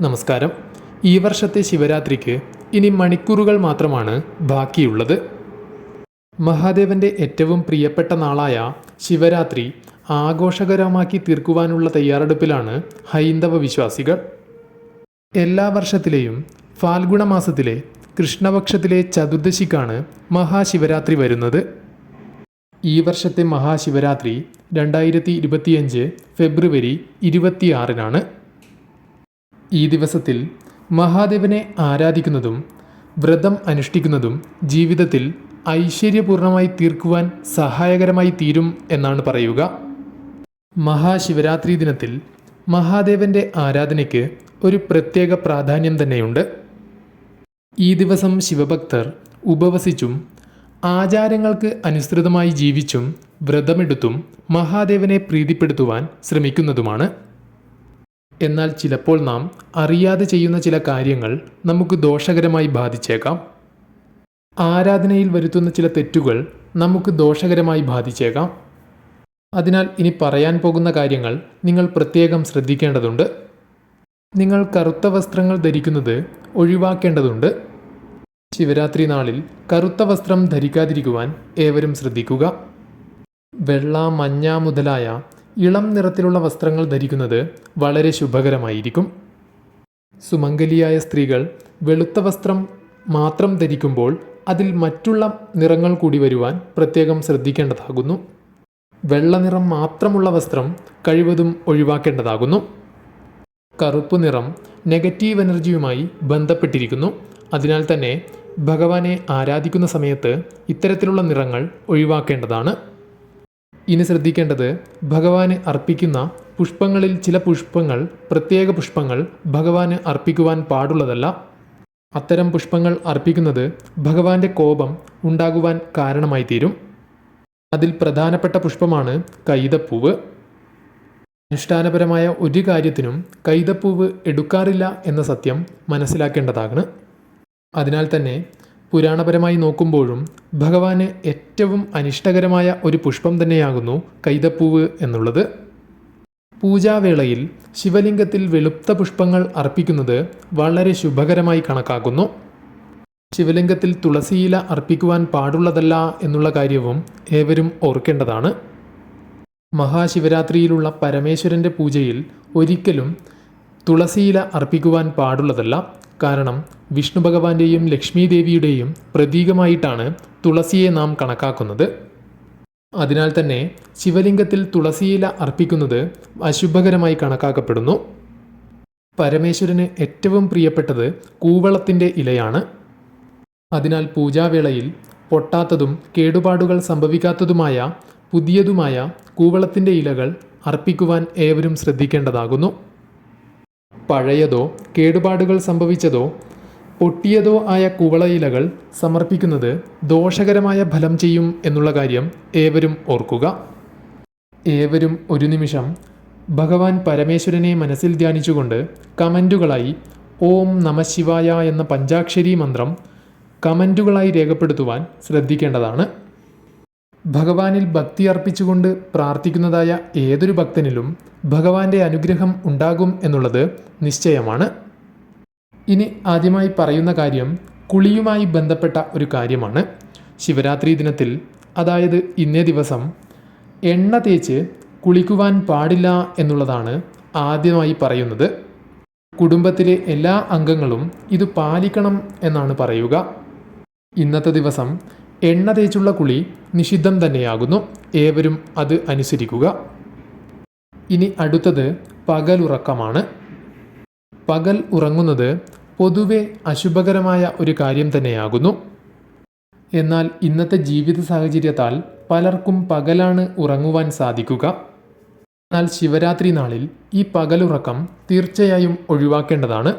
നമസ്കാരം. ഈ വർഷത്തെ ശിവരാത്രിക്ക് ഇനി മണിക്കൂറുകൾ മാത്രമാണ് ബാക്കിയുള്ളത്. മഹാദേവന്റെ ഏറ്റവും പ്രിയപ്പെട്ട നാളായ ശിവരാത്രി ആഘോഷകരമാക്കി തീർക്കുവാനുള്ള തയ്യാറെടുപ്പിലാണ് ഹൈന്ദവ വിശ്വാസികൾ. എല്ലാ വർഷത്തിലെയും ഫാൽഗുണ മാസത്തിലെ കൃഷ്ണപക്ഷത്തിലെ ചതുർദശിക്കാണ് മഹാശിവരാത്രി വരുന്നത്. ഈ വർഷത്തെ മഹാശിവരാത്രി രണ്ടായിരത്തി ഇരുപത്തിയഞ്ച് ഫെബ്രുവരി ഇരുപത്തിയാറിനാണ്. ഈ ദിവസത്തിൽ മഹാദേവനെ ആരാധിക്കുന്നതും വ്രതം അനുഷ്ഠിക്കുന്നതും ജീവിതത്തിൽ ഐശ്വര്യപൂർണമായി തീർക്കുവാൻ സഹായകരമായി തീരും എന്നാണ് പറയുക. മഹാശിവരാത്രി ദിനത്തിൽ മഹാദേവന്റെ ആരാധനയ്ക്ക് ഒരു പ്രത്യേക പ്രാധാന്യം തന്നെയുണ്ട്. ഈ ദിവസം ശിവഭക്തർ ഉപവസിച്ചും ആചാരങ്ങൾക്ക് അനുസൃതമായി ജീവിച്ചും വ്രതമെടുത്തും മഹാദേവനെ പ്രീതിപ്പെടുത്തുവാൻ ശ്രമിക്കുന്നതുമാണ്. എന്നാൽ ചിലപ്പോൾ നാം അറിയാതെ ചെയ്യുന്ന ചില കാര്യങ്ങൾ നമുക്ക് ദോഷകരമായി ബാധിച്ചേക്കാം. ആരാധനയിൽ വരുത്തുന്ന ചില തെറ്റുകൾ നമുക്ക് ദോഷകരമായി ബാധിച്ചേക്കാം. അതിനാൽ ഇനി പറയാൻ പോകുന്ന കാര്യങ്ങൾ നിങ്ങൾ പ്രത്യേകം ശ്രദ്ധിക്കേണ്ടതുണ്ട്. നിങ്ങൾ കറുത്ത വസ്ത്രങ്ങൾ ധരിക്കുന്നത് ഒഴിവാക്കേണ്ടതുണ്ട്. ശിവരാത്രി നാളിൽ കറുത്ത വസ്ത്രം ധരിക്കാതിരിക്കുവാൻ ഏവരും ശ്രദ്ധിക്കുക. വെള്ള മഞ്ഞ മുതലായ ഇളം നിറത്തിലുള്ള വസ്ത്രങ്ങൾ ധരിക്കുന്നത് വളരെ ശുഭകരമായിരിക്കും. സുമംഗലിയായ സ്ത്രീകൾ വെളുത്ത വസ്ത്രം മാത്രം ധരിക്കുമ്പോൾ അതിൽ മറ്റുള്ള നിറങ്ങൾ കൂടി വരുവാൻ പ്രത്യേകം ശ്രദ്ധിക്കേണ്ടതാകുന്നു. വെള്ള നിറം മാത്രമുള്ള വസ്ത്രം കഴിവതും ഒഴിവാക്കേണ്ടതാകുന്നു. കറുപ്പ് നിറം നെഗറ്റീവ് എനർജിയുമായി ബന്ധപ്പെട്ടിരിക്കുന്നു. അതിനാൽ തന്നെ ഭഗവാനെ ആരാധിക്കുന്ന സമയത്ത് ഇത്തരത്തിലുള്ള നിറങ്ങൾ ഒഴിവാക്കേണ്ടതാണ്. ഇനി ശ്രദ്ധിക്കേണ്ടത് ഭഗവാന് അർപ്പിക്കുന്ന പുഷ്പങ്ങളിൽ ചില പുഷ്പങ്ങൾ പ്രത്യേക പുഷ്പങ്ങൾ ഭഗവാന് അർപ്പിക്കുവാൻ പാടുള്ളതല്ല. അത്തരം പുഷ്പങ്ങൾ അർപ്പിക്കുന്നത് ഭഗവാന്റെ കോപം ഉണ്ടാകുവാൻ കാരണമായി തീരും. അതിൽ പ്രധാനപ്പെട്ട പുഷ്പമാണ് കൈതപ്പൂവ്. അനുഷ്ഠാനപരമായ ഒരു കാര്യത്തിനും കൈതപ്പൂവ് എടുക്കാറില്ല എന്ന സത്യം മനസ്സിലാക്കേണ്ടതാണ്. അതിനാൽ തന്നെ പുരാണപരമായി നോക്കുമ്പോഴും ഭഗവാന് ഏറ്റവും അനിഷ്ടകരമായ ഒരു പുഷ്പം തന്നെയാകുന്നു കൈതപ്പൂവ് എന്നുള്ളത്. പൂജാവേളയിൽ ശിവലിംഗത്തിൽ വെളുത്ത പുഷ്പങ്ങൾ അർപ്പിക്കുന്നത് വളരെ ശുഭകരമായി കണക്കാക്കുന്നു. ശിവലിംഗത്തിൽ തുളസിയില അർപ്പിക്കുവാൻ പാടുള്ളതല്ല എന്നുള്ള കാര്യവും ഏവരും ഓർക്കേണ്ടതാണ്. മഹാശിവരാത്രിയിലുള്ള പരമേശ്വരന്റെ പൂജയിൽ ഒരിക്കലും തുളസിയില അർപ്പിക്കുവാൻ പാടുള്ളതല്ല. കാരണം വിഷ്ണു ഭഗവാന്റെയും ലക്ഷ്മി ദേവിയുടെയും പ്രതീകമായിട്ടാണ് തുളസിയെ നാം കണക്കാക്കുന്നത്. അതിനാൽ തന്നെ ശിവലിംഗത്തിൽ തുളസിയില അർപ്പിക്കുന്നത് അശുഭകരമായി കണക്കാക്കപ്പെടുന്നു. പരമേശ്വരന് ഏറ്റവും പ്രിയപ്പെട്ടത് കൂവളത്തിന്റെ ഇലയാണ്. അതിനാൽ പൂജാവേളയിൽ പൊട്ടാത്തതും കേടുപാടുകൾ സംഭവിക്കാത്തതുമായ പുതിയതുമായ കൂവളത്തിന്റെ ഇലകൾ അർപ്പിക്കുവാൻ ഏവരും ശ്രദ്ധിക്കേണ്ടതാകുന്നു. പഴയതോ കേടുപാടുകൾ സംഭവിച്ചതോ പൊട്ടിയതോ ആയ കുവളയിലകൾ സമർപ്പിക്കുന്നത് ദോഷകരമായ ഫലം ചെയ്യും എന്നുള്ള കാര്യം ഏവരും ഓർക്കുക. ഏവരും ഒരു നിമിഷം ഭഗവാൻ പരമേശ്വരനെ മനസ്സിൽ ധ്യാനിച്ചുകൊണ്ട് കമന്റുകളായി ഓം നമശിവായ എന്ന പഞ്ചാക്ഷരി മന്ത്രം കമന്റുകളായി രേഖപ്പെടുത്തുവാൻ ശ്രദ്ധിക്കേണ്ടതാണ്. ഭഗവാനിൽ ഭക്തി അർപ്പിച്ചുകൊണ്ട് പ്രാർത്ഥിക്കുന്നതായ ഏതൊരു ഭക്തനിലും ഭഗവാന്റെ അനുഗ്രഹം ഉണ്ടാകും എന്നുള്ളത് നിശ്ചയമാണ്. ഇനി ആദ്യമായി പറയുന്ന കാര്യം കുളിയുമായി ബന്ധപ്പെട്ട ഒരു കാര്യമാണ്. ശിവരാത്രി ദിനത്തിൽ അതായത് ഇന്നേ ദിവസം എണ്ണ തേച്ച് കുളിക്കുവാൻ പാടില്ല എന്നുള്ളതാണ് ആദ്യമായി പറയുന്നത്. കുടുംബത്തിലെ എല്ലാ അംഗങ്ങളും ഇത് പാലിക്കണം എന്നാണ് പറയുക. ഇന്നത്തെ ദിവസം എണ്ണ തേച്ചുള്ള കുളി നിഷിദ്ധം തന്നെയാകുന്നു. ഏവരും അത് അനുസരിക്കുക. ഇനി അടുത്തത് പകലുറക്കമാണ്. പകൽ ഉറങ്ങുന്നത് പൊതുവെ അശുഭകരമായ ഒരു കാര്യം തന്നെയാകുന്നു. എന്നാൽ ഇന്നത്തെ ജീവിത സാഹചര്യത്താൽ പലർക്കും പകലാണ് ഉറങ്ങുവാൻ സാധിക്കുക. എന്നാൽ ശിവരാത്രി നാളിൽ ഈ പകലുറക്കം തീർച്ചയായും ഒഴിവാക്കേണ്ടതാണ്.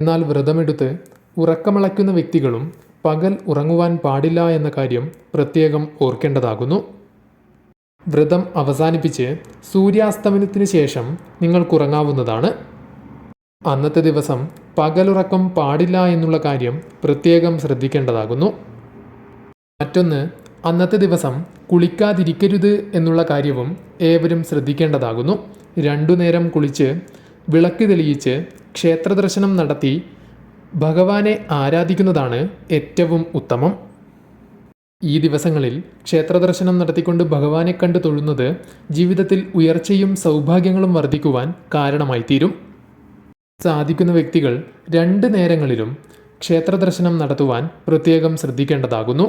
എന്നാൽ വ്രതമെടുത്ത് ഉറക്കമിളയ്ക്കുന്ന വ്യക്തികളും പകൽ ഉറങ്ങുവാൻ പാടില്ല എന്ന കാര്യം പ്രത്യേകം ഓർക്കേണ്ടതാകുന്നു. വ്രതം അവസാനിപ്പിച്ച് സൂര്യാസ്തമനത്തിന് ശേഷം നിങ്ങൾക്കുറങ്ങാവുന്നതാണ് അന്നത്തെ ദിവസം പകലുറക്കം പാടില്ല എന്നുള്ള കാര്യം പ്രത്യേകം ശ്രദ്ധിക്കേണ്ടതാകുന്നു. മറ്റൊന്ന് അന്നത്തെ ദിവസം കുളിക്കാതിരിക്കരുത് എന്നുള്ള കാര്യവും ഏവരും ശ്രദ്ധിക്കേണ്ടതാകുന്നു. രണ്ടു നേരം കുളിച്ച് വിളക്ക് തെളിയിച്ച് ക്ഷേത്രദർശനം നടത്തി ഭഗവാനെ ആരാധിക്കുന്നതാണ് ഏറ്റവും ഉത്തമം? ഈ ദിവസങ്ങളിൽ ക്ഷേത്രദർശനം നടത്തിക്കൊണ്ട് ഭഗവാനെ കണ്ടു തൊഴുന്നത് ജീവിതത്തിൽ ഉയർച്ചയും സൗഭാഗ്യങ്ങളും വർദ്ധിക്കുവാൻ കാരണമായി തീരും സാധിക്കുന്ന വ്യക്തികൾ രണ്ട് നേരങ്ങളിലും ക്ഷേത്രദർശനം നടത്തുവാൻ പ്രത്യേകം ശ്രദ്ധിക്കേണ്ടതാകുന്നു.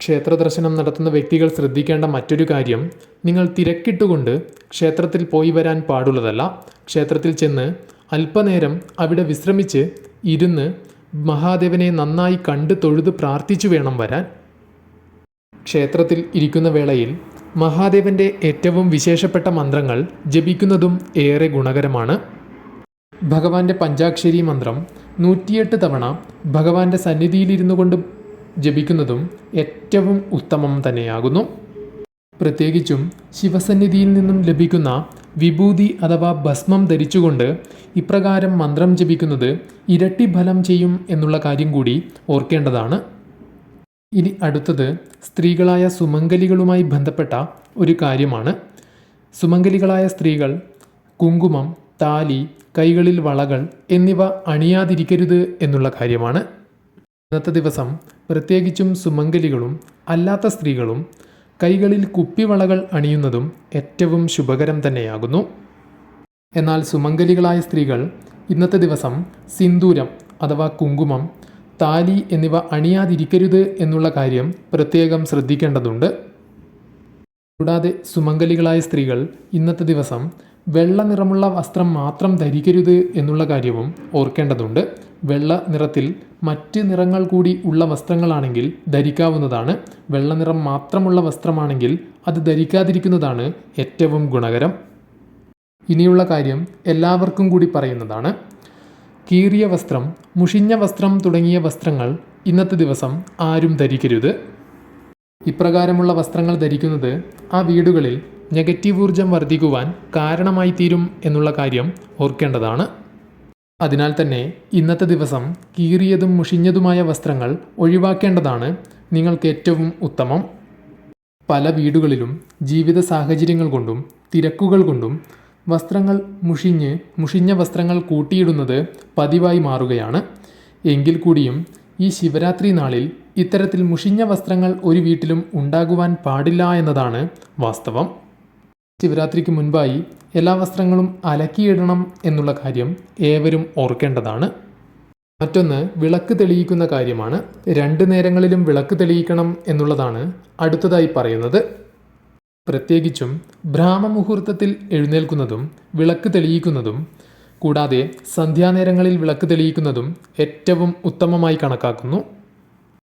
ക്ഷേത്രദർശനം നടത്തുന്ന വ്യക്തികൾ ശ്രദ്ധിക്കേണ്ട മറ്റൊരു കാര്യം നിങ്ങൾ തിരക്കിട്ടുകൊണ്ട് ക്ഷേത്രത്തിൽ പോയി വരാൻ പാടുള്ളതല്ല. ക്ഷേത്രത്തിൽ ചെന്ന് അല്പനേരം അവിടെ വിശ്രമിച്ച് ഇരുന്ന് മഹാദേവനെ നന്നായി കണ്ട് തൊഴുത് പ്രാർത്ഥിച്ചു വേണം വരാൻ. ക്ഷേത്രത്തിൽ ഇരിക്കുന്ന വേളയിൽ മഹാദേവന്റെ ഏറ്റവും വിശേഷപ്പെട്ട മന്ത്രങ്ങൾ ജപിക്കുന്നതും ഏറെ ഗുണകരമാണ്. ഭഗവാന്റെ പഞ്ചാക്ഷരി മന്ത്രം നൂറ്റിയെട്ട് തവണ ഭഗവാന്റെ സന്നിധിയിലിരുന്നു കൊണ്ട് ജപിക്കുന്നതും ഏറ്റവും ഉത്തമം തന്നെയാകുന്നു. പ്രത്യേകിച്ചും ശിവസന്നിധിയിൽ നിന്നും ലഭിക്കുന്ന വിഭൂതി അഥവാ ഭസ്മം ധരിച്ചുകൊണ്ട് ഇപ്രകാരം മന്ത്രം ജപിക്കുന്നത് ഇരട്ടി ഫലം ചെയ്യും എന്നുള്ള കാര്യം കൂടി ഓർക്കേണ്ടതാണ്. ഇനി അടുത്തത് സ്ത്രീകളായ സുമംഗലികളുമായി ബന്ധപ്പെട്ട ഒരു കാര്യമാണ്. സുമംഗലികളായ സ്ത്രീകൾ കുങ്കുമം താലി കൈകളിൽ വളകൾ എന്നിവ അണിയാതിരിക്കരുത് എന്നുള്ള കാര്യമാണ്. ഇന്നത്തെ ദിവസം പ്രത്യേകിച്ചും സുമംഗലികളും അല്ലാത്ത സ്ത്രീകളും കൈകളിൽ കുപ്പിവളകൾ അണിയുന്നതും ഏറ്റവും ശുഭകരം തന്നെയാകുന്നു. എന്നാൽ സുമംഗലികളായ സ്ത്രീകൾ ഇന്നത്തെ ദിവസം സിന്ദൂരം അഥവാ കുങ്കുമം താലി എന്നിവ അണിയാതിരിക്കരുത് എന്നുള്ള കാര്യം പ്രത്യേകം ശ്രദ്ധിക്കേണ്ടതുണ്ട്. കൂടാതെ സുമംഗലികളായ സ്ത്രീകൾ ഇന്നത്തെ ദിവസം വെള്ള നിറമുള്ള വസ്ത്രം മാത്രം ധരിക്കരുത് എന്നുള്ള കാര്യവും ഓർക്കേണ്ടതുണ്ട്. വെള്ള നിറത്തിൽ മറ്റ് നിറങ്ങൾ കൂടി ഉള്ള വസ്ത്രങ്ങളാണെങ്കിൽ ധരിക്കാവുന്നതാണ്. വെള്ളനിറം മാത്രമുള്ള വസ്ത്രമാണെങ്കിൽ അത് ധരിക്കാതിരിക്കുന്നതാണ് ഏറ്റവും ഗുണകരം. ഇനിയുള്ള കാര്യം എല്ലാവർക്കും കൂടി പറയുന്നതാണ്. കീറിയ വസ്ത്രം മുഷിഞ്ഞ വസ്ത്രം തുടങ്ങിയ വസ്ത്രങ്ങൾ ഇന്നത്തെ ദിവസം ആരും ധരിക്കരുത്. ഇപ്രകാരമുള്ള വസ്ത്രങ്ങൾ ധരിക്കുന്നത് ആ വീടുകളിൽ നെഗറ്റീവ് ഊർജം വർദ്ധിക്കുവാൻ കാരണമായി തീരും എന്നുള്ള കാര്യം ഓർക്കേണ്ടതാണ്. അതിനാൽ തന്നെ ഇന്നത്തെ ദിവസം കീറിയതും മുഷിഞ്ഞതുമായ വസ്ത്രങ്ങൾ ഒഴിവാക്കേണ്ടതാണ് നിങ്ങൾക്ക് ഏറ്റവും ഉത്തമം. പല വീടുകളിലും ജീവിത സാഹചര്യങ്ങൾ കൊണ്ടും തിരക്കുകൾ കൊണ്ടും വസ്ത്രങ്ങൾ മുഷിഞ്ഞ് മുഷിഞ്ഞ വസ്ത്രങ്ങൾ കൂട്ടിയിടുന്നത് പതിവായി മാറുകയാണ്. എങ്കിൽ കൂടിയും ഈ ശിവരാത്രി നാളിൽ ഇത്തരത്തിൽ മുഷിഞ്ഞ വസ്ത്രങ്ങൾ ഒരു വീട്ടിലും ഉണ്ടാകുവാൻ പാടില്ല എന്നതാണ് വാസ്തവം. ശിവരാത്രിക്ക് മുൻപായി എല്ലാ വസ്ത്രങ്ങളും അലക്കിയിടണം എന്നുള്ള കാര്യം ഏവരും ഓർക്കേണ്ടതാണ്. മറ്റൊന്ന് വിളക്ക് തെളിയിക്കുന്ന കാര്യമാണ്. രണ്ട് നേരങ്ങളിലും വിളക്ക് തെളിയിക്കണം എന്നുള്ളതാണ് അടുത്തതായി പറയുന്നത്. പ്രത്യേകിച്ചും ബ്രാഹ്മമുഹൂർത്തത്തിൽ എഴുന്നേൽക്കുന്നതും വിളക്ക് തെളിയിക്കുന്നതും കൂടാതെ സന്ധ്യാനേരങ്ങളിൽ വിളക്ക് തെളിയിക്കുന്നതും ഏറ്റവും ഉത്തമമായി കണക്കാക്കുന്നു.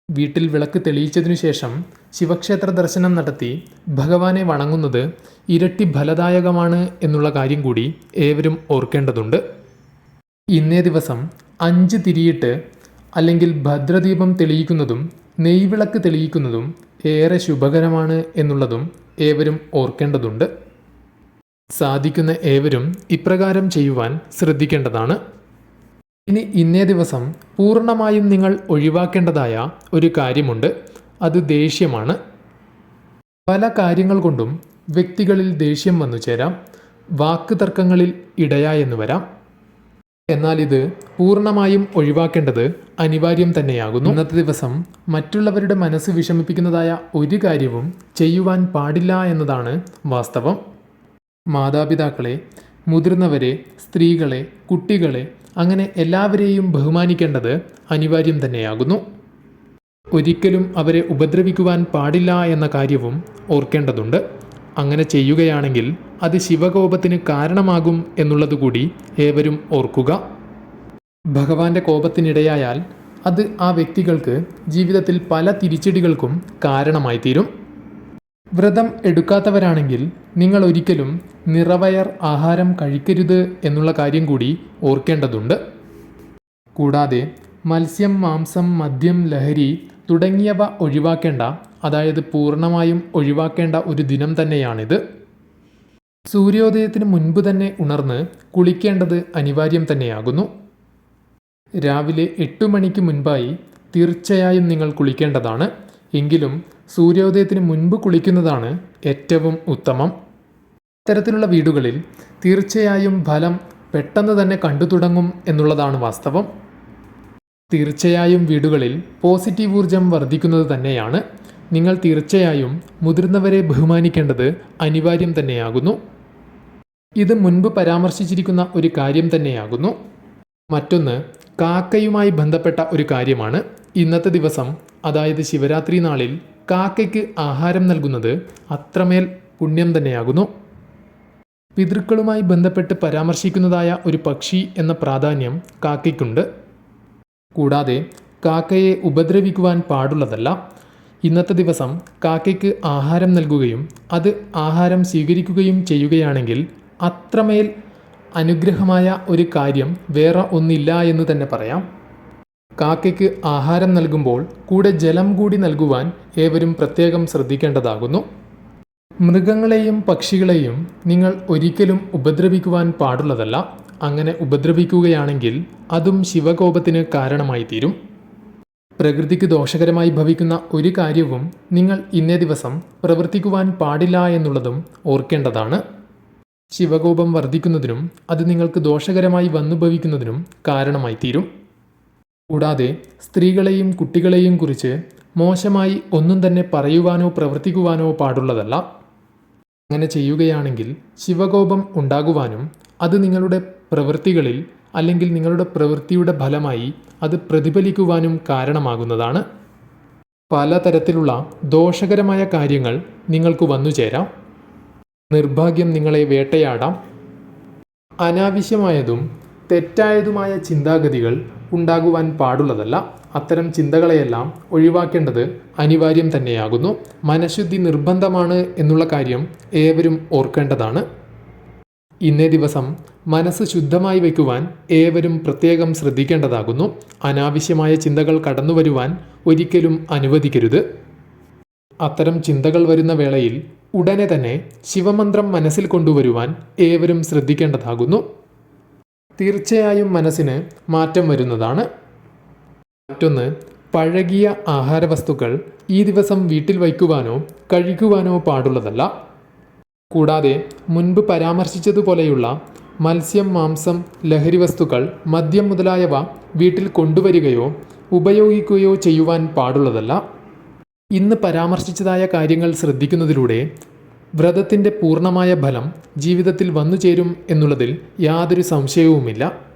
വീട്ടിൽ വിളക്ക് തെളിയിച്ചതിനു ശേഷം ശിവക്ഷേത്ര ദർശനം നടത്തി ഭഗവാനെ വണങ്ങുന്നത് ഇരട്ടി ഫലദായകമാണ് എന്നുള്ള കാര്യം കൂടി ഏവരും ഓർക്കേണ്ടതുണ്ട്. ഇന്നേ ദിവസം അഞ്ച് തിരിയിട്ട് അല്ലെങ്കിൽ ഭദ്രദീപം തെളിയിക്കുന്നതും നെയ്വിളക്ക് തെളിയിക്കുന്നതും ഏറെ ശുഭകരമാണ് എന്നുള്ളതും ഏവരും ഓർക്കേണ്ടതുണ്ട്. സാധിക്കുന്ന ഏവരും ഇപ്രകാരം ചെയ്യുവാൻ ശ്രദ്ധിക്കേണ്ടതാണ്. ഇനി ഇന്നേ ദിവസം പൂർണമായും നിങ്ങൾ ഒഴിവാക്കേണ്ടതായ ഒരു കാര്യമുണ്ട്. അത് ദേഷ്യമാണ്. പല കാര്യങ്ങൾ കൊണ്ടും വ്യക്തികളിൽ ദേഷ്യം വന്നു ചേരാം. വാക്ക് തർക്കങ്ങളിൽ ഇടയായെന്ന് വരാം. എന്നാൽ ഇത് പൂർണമായും ഒഴിവാക്കേണ്ടത് അനിവാര്യം തന്നെയാകുന്നു. ഇന്നത്തെ ദിവസം മറ്റുള്ളവരുടെ മനസ്സ് വിഷമിപ്പിക്കുന്നതായ ഒരു കാര്യവും ചെയ്യുവാൻ പാടില്ല എന്നതാണ് വാസ്തവം. മാതാപിതാക്കളെ മുതിർന്നവരെ സ്ത്രീകളെ കുട്ടികളെ അങ്ങനെ എല്ലാവരെയും ബഹുമാനിക്കേണ്ടത് അനിവാര്യം തന്നെയാകുന്നു. ഒരിക്കലും അവരെ ഉപദ്രവിക്കുവാൻ പാടില്ല എന്ന കാര്യവും ഓർക്കേണ്ടതുണ്ട്. അങ്ങനെ ചെയ്യുകയാണെങ്കിൽ അത് ശിവകോപത്തിന് കാരണമാകും എന്നുള്ളതുകൂടി ഏവരും ഓർക്കുക. ഭഗവാന്റെ കോപത്തിനിടയായാൽ അത് ആ വ്യക്തികൾക്ക് ജീവിതത്തിൽ പല തിരിച്ചടികൾക്കും കാരണമായി തീരും വ്രതം എടുക്കാത്തവരാണെങ്കിൽ നിങ്ങൾ ഒരിക്കലും നിറവയർ ആഹാരം കഴിക്കരുത് എന്നുള്ള കാര്യം കൂടി ഓർക്കേണ്ടതുണ്ട്. കൂടാതെ മത്സ്യം മാംസം മദ്യം ലഹരി തുടങ്ങിയവ ഒഴിവാക്കേണ്ട അതായത് പൂർണമായും ഒഴിവാക്കേണ്ട ഒരു ദിനം തന്നെയാണിത്. സൂര്യോദയത്തിന് മുൻപ് തന്നെ ഉണർന്ന് കുളിക്കേണ്ടത് അനിവാര്യം തന്നെയാകുന്നു. രാവിലെ എട്ട് മണിക്ക് മുൻപായി തീർച്ചയായും നിങ്ങൾ കുളിക്കേണ്ടതാണ്. എങ്കിലും സൂര്യോദയത്തിന് മുൻപ് കുളിക്കുന്നതാണ് ഏറ്റവും ഉത്തമം. ഇത്തരത്തിലുള്ള വീടുകളിൽ തീർച്ചയായും ഫലം പെട്ടെന്ന് തന്നെ കണ്ടു തുടങ്ങും എന്നുള്ളതാണ് വാസ്തവം. തീർച്ചയായും വീടുകളിൽ പോസിറ്റീവ് ഊർജം വർദ്ധിക്കുന്നത് തന്നെയാണ്. നിങ്ങൾ തീർച്ചയായും മുതിർന്നവരെ ബഹുമാനിക്കേണ്ടത് അനിവാര്യം തന്നെയാകുന്നു. ഇത് മുൻപ് പരാമർശിച്ചിരിക്കുന്ന ഒരു കാര്യം തന്നെയാകുന്നു. മറ്റൊന്ന് കാക്കയുമായി ബന്ധപ്പെട്ട ഒരു കാര്യമാണ്. ഇന്നത്തെ ദിവസം അതായത് ശിവരാത്രി നാളിൽ കാക്കയ്ക്ക് ആഹാരം നൽകുന്നത് അത്രമേൽ പുണ്യം തന്നെയാകുന്നു. പിതൃക്കളുമായി ബന്ധപ്പെട്ട് പരാമർശിക്കുന്നതായ ഒരു പക്ഷി എന്ന പ്രാധാന്യം കാക്കയ്ക്കുണ്ട്. കൂടാതെ കാക്കയെ ഉപദ്രവിക്കുവാൻ പാടുള്ളതല്ല. ഇന്നത്തെ ദിവസം കാക്കയ്ക്ക് ആഹാരം നൽകുകയും അത് ആഹാരം സ്വീകരിക്കുകയും ചെയ്യുകയാണെങ്കിൽ അത്രമേൽ അനുഗ്രഹമായ ഒരു കാര്യം വേറെ ഒന്നില്ല എന്ന് തന്നെ പറയാം. കാക്കയ്ക്ക് ആഹാരം നൽകുമ്പോൾ കൂടെ ജലം കൂടി നൽകുവാൻ ഏവരും പ്രത്യേകം ശ്രദ്ധിക്കേണ്ടതാകുന്നു. മൃഗങ്ങളെയും പക്ഷികളെയും നിങ്ങൾ ഒരിക്കലും ഉപദ്രവിക്കുവാൻ പാടുള്ളതല്ല. അങ്ങനെ ഉപദ്രവിക്കുകയാണെങ്കിൽ അതും ശിവകോപത്തിന് കാരണമായി തീരും. പ്രകൃതിക്ക് ദോഷകരമായി ഭവിക്കുന്ന ഒരു കാര്യവും നിങ്ങൾ ഇന്നേ ദിവസം പ്രവർത്തിക്കുവാൻ പാടില്ല എന്നുള്ളതും ഓർക്കേണ്ടതാണ്. ശിവകോപം വർദ്ധിക്കുന്നതിനും അത് നിങ്ങൾക്ക് ദോഷകരമായി വന്നു ഭവിക്കുന്നതിനും കാരണമായി തീരും. കൂടാതെ സ്ത്രീകളെയും കുട്ടികളെയും കുറിച്ച് മോശമായി ഒന്നും തന്നെ പറയുവാനോ പ്രവർത്തിക്കുവാനോ പാടുള്ളതല്ല. അങ്ങനെ ചെയ്യുകയാണെങ്കിൽ ശിവകോപം ഉണ്ടാകുവാനും അത് നിങ്ങളുടെ പ്രവൃത്തികളിൽ അല്ലെങ്കിൽ നിങ്ങളുടെ പ്രവൃത്തിയുടെ ഫലമായി അത് പ്രതിഫലിക്കുവാനും കാരണമാകുന്നതാണ്. പലതരത്തിലുള്ള ദോഷകരമായ കാര്യങ്ങൾ നിങ്ങൾക്ക് വന്നു ചേരാം. നിർഭാഗ്യം നിങ്ങളെ വേട്ടയാടാം. അനാവശ്യമായതും തെറ്റായതുമായ ചിന്താഗതികൾ ഉണ്ടാകുവാൻ പാടുള്ളതല്ല. അത്തരം ചിന്തകളെയെല്ലാം ഒഴിവാക്കേണ്ടത് അനിവാര്യം തന്നെയാകുന്നു. മനഃശുദ്ധി നിർബന്ധമാണ് എന്നുള്ള കാര്യം ഏവരും ഓർക്കേണ്ടതാണ്. ഇന്നേ ദിവസം മനസ്സ് ശുദ്ധമായി വയ്ക്കുവാൻ ഏവരും പ്രത്യേകം ശ്രദ്ധിക്കേണ്ടതാകുന്നു. അനാവശ്യമായ ചിന്തകൾ കടന്നു വരുവാൻ ഒരിക്കലും അനുവദിക്കരുത്. അത്തരം ചിന്തകൾ വരുന്ന വേളയിൽ ഉടനെ തന്നെ ശിവമന്ത്രം മനസ്സിൽ കൊണ്ടുവരുവാൻ ഏവരും ശ്രദ്ധിക്കേണ്ടതാകുന്നു. തീർച്ചയായും മനസ്സിന് മാറ്റം വരുന്നതാണ്. മറ്റൊന്ന് പഴകിയ ആഹാരവസ്തുക്കൾ ഈ ദിവസം വീട്ടിൽ വയ്ക്കുവാനോ കഴിക്കുവാനോ പാടുള്ളതല്ല. കൂടാതെ മുൻപ് പരാമർശിച്ചതുപോലെയുള്ള മത്സ്യം മാംസം ലഹരി വസ്തുക്കൾ മദ്യം മുതലായവ വീട്ടിൽ കൊണ്ടുവരികയോ ഉപയോഗിക്കുകയോ ചെയ്യുവാൻ പാടുള്ളതല്ല. ഇന്ന് പരാമർശിച്ചതായ കാര്യങ്ങൾ ശ്രദ്ധിക്കുന്നതിലൂടെ വ്രതത്തിന്റെ പൂർണമായ ഫലം ജീവിതത്തിൽ വന്നു ചേരും എന്നുള്ളതിൽ യാതൊരു സംശയവുമില്ല.